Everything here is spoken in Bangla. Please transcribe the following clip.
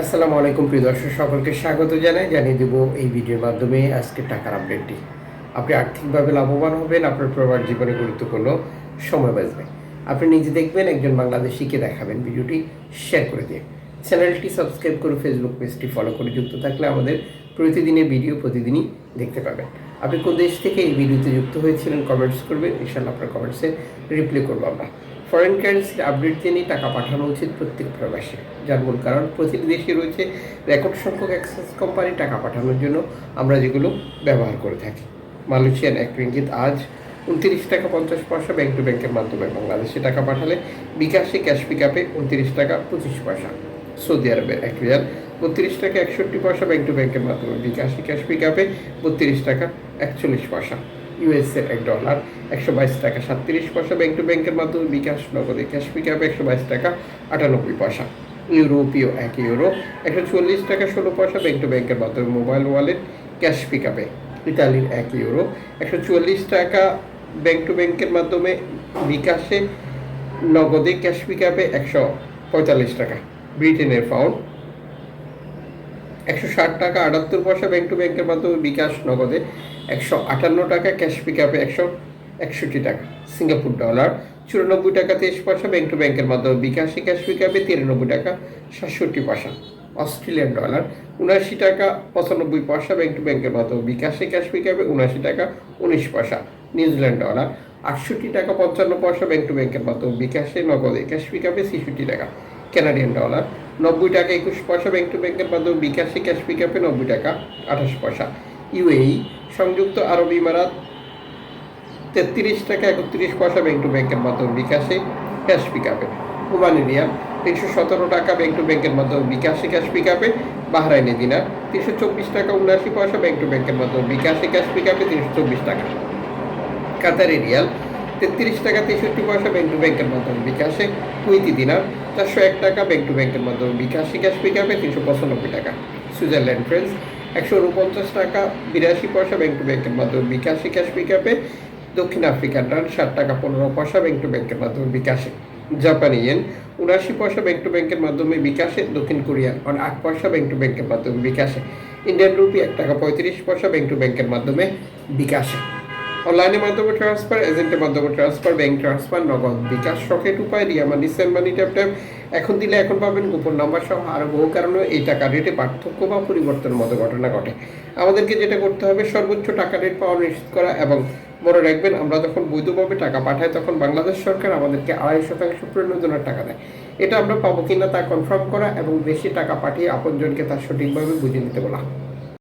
আসসালামু আলাইকুম প্রিয় দর্শক, সকলকে স্বাগত জানাই। জানিয়ে দেবো এই ভিডিওর মাধ্যমে আজকে টাকার আপডেটটি আপনি আর্থিকভাবে লাভবান হবেন, আপনার প্রবার জীবনে গুরুত্বপূর্ণ সময় বাঁচবে। আপনি নিজে দেখবেন, একজন বাংলাদেশিকে দেখাবেন ভিডিওটি শেয়ার করে দিয়ে। চ্যানেলটি সাবস্ক্রাইব করে ফেসবুক পেজটি ফলো করে যুক্ত থাকলে আমাদের প্রতিদিনের ভিডিও প্রতিদিনই দেখতে পাবেন। আপনি কোন দেশ থেকে এই ভিডিওতে যুক্ত হয়েছিলেন কমেন্টস করবেন। ইনশাল্লাহ আপনার কমেন্টসে রিপ্লাই করব আমরা। ফরেন কারেন্সির আপডেট জেনে টাকা পাঠানো উচিত প্রত্যেক প্রবাসী। যার মূল কারণ প্রতিটি দেশে রয়েছে রেকর্ড সংখ্যক অ্যাক্সেস কোম্পানি টাকা পাঠানোর জন্য আমরা যেগুলো ব্যবহার করে থাকি। মালয়েশিয়ান এক রিঙ্গিত আজ উনত্রিশ টাকা পঞ্চাশ পয়সা ব্যাংক টু ব্যাংকের মাধ্যমে বাংলাদেশে টাকা পাঠালে বিকাশে ক্যাশ পিক আপে উনত্রিশ টাকা পঁচিশ পয়সা। সৌদি আরবের এক রিয়াল বত্রিশ টাকা একষট্টি পয়সা ব্যাংক টু ব্যাংকের মাধ্যমে বিকাশে ক্যাশ পিক আপে বত্রিশ টাকা একচল্লিশ পয়সা। ইউএসএ এক ডলার একশো বাইশ টাকা, সাতত্রিশ পয়সা ব্যাংক টু ব্যাংকের মাধ্যমে বিকাশ নগদে ক্যাশ পিকআপে একশো বাইশ টাকা, আটানব্বই পয়সা। ইউরোপীয় এক ইউরো একশো চল্লিশ টাকা, ষোলো পয়সা ব্যাংক টু ব্যাংকের মাধ্যমে মোবাইল ওয়ালেট ক্যাশ পিকআপে ইতালির এক ইউরো একশো চল্লিশ টাকা ব্যাংক টু ব্যাংকের মাধ্যমে বিকাশে নগদে ক্যাশ পিকআপে একশো পঁয়তাল্লিশ টাকা। ব্রিটেনের পাউন্ড একশো ষাট টাকা আটাত্তর পয়সা ব্যাংক টু ব্যাংকের মাধ্যমে বিকাশ নগদে, একশো আটান্ন টাকা ক্যাশ পিকআপে একশো একষট্টি টাকা সিঙ্গাপুর ডলার চুরানব্বই টাকা তেইশ পয়সা ব্যাংক টু ব্যাংকের মাধ্যমে বিকাশে ক্যাশ পিকআপে তিরানব্বই টাকা সাতষট্টি পয়সা অস্ট্রেলিয়ান ডলার উনআশি টাকা পঁচানব্বই পয়সা ব্যাংক টু ব্যাংকের মাধ্যমে বিকাশে ক্যাশ পিকআপে উনআশি টাকা উনিশ পয়সা নিউজিল্যান্ড ডলার আটষট্টি টাকা পঞ্চান্ন পয়সা ব্যাংক টু ব্যাংকের মাধ্যমে বিকাশে নগদে ক্যাশ পিকআপে ছেষট্টি টাকা কানাডিয়ান ডলার নব্বই টাকা একুশ পয়সা ব্যাংক টু ব্যাংকের মাধ্যমে বিকাশে ক্যাশ পিকআপে নব্বই টাকা, আঠাশ পয়সা। ইউএই সংযুক্ত আরব ইমারাত, তেত্রিশ টাকা একত্রিশ পয়সা ব্যাংক টু ব্যাংকের মাধ্যমে বিকাশে ক্যাশ পিকআপে ওমানি রিয়াল, তিনশো সতেরো টাকা ব্যাংক টু ব্যাংকের মাধ্যমে বিকাশে ক্যাশ পিকআপে বাহরাইনি দিনার, তিনশো চব্বিশ টাকা উনআশি পয়সা ব্যাংক টু ব্যাংকের মাধ্যমে বিকাশে ক্যাশ পিকআপে তিনশো চব্বিশ টাকা। কাতারি রিয়াল তেত্রিশ টাকা তেষট্টি পয়সা ব্যাংক টু ব্যাংকের মাধ্যমে বিকাশে। কুইতি দিনার চারশো এক টাকা ব্যাংক টু ব্যাংকের মাধ্যমে বিকাশে ক্যাশ পিকআপে তিনশো পঁচানব্বই টাকা। সুইজারল্যান্ড ফ্রেন্স একশো উনপঞ্চাশ টাকা বিরাশি পয়সা ব্যাংক টু ব্যাংকের মাধ্যমে বিকাশে ক্যাশ পিকআপে দক্ষিণ আফ্রিকান রান ষাট টাকা পনেরো পয়সা ব্যাংক টু ব্যাংকের মাধ্যমে বিকাশে। জাপানি ইয়েন উনআশি পয়সা ব্যাংক টু ব্যাংকের মাধ্যমে বিকাশে। দক্ষিণ কোরিয়া আর আট পয়সা ব্যাংক টু ব্যাংকের মাধ্যমে বিকাশে। ইন্ডিয়ান রুপি এক টাকা পঁয়ত্রিশ পয়সা ব্যাংক টু ব্যাংকের মাধ্যমে বিকাশে। অনলাইনের মাধ্যমে ট্রান্সফার এজেন্টের মাধ্যমে transfer bank transfer Nagad bKash Rocket Upay, Ria money send money tap tap এখন দিলে এখন পাবেন গোপন নাম্বার সহ আরও বহু কারণে এই টাকা রেটে পার্থক্য বা পরিবর্তনের মতো ঘটনা ঘটে। আমাদেরকে যেটা করতে হবে, সর্বোচ্চ টাকা রেট পাওয়া নিশ্চিত করা এবং মনে রাখবেন, আমরা যখন বৈধভাবে টাকা পাঠাই, তখন বাংলাদেশ সরকার আমাদেরকে আড়াই শতাংশ প্রণোদনার টাকা দেয়। এটা আমরা পাবো কিনা তা কনফার্ম করা এবং বেশি টাকা পাঠিয়ে আপনজনকে তার সঠিকভাবে বুঝে নিতে বলা।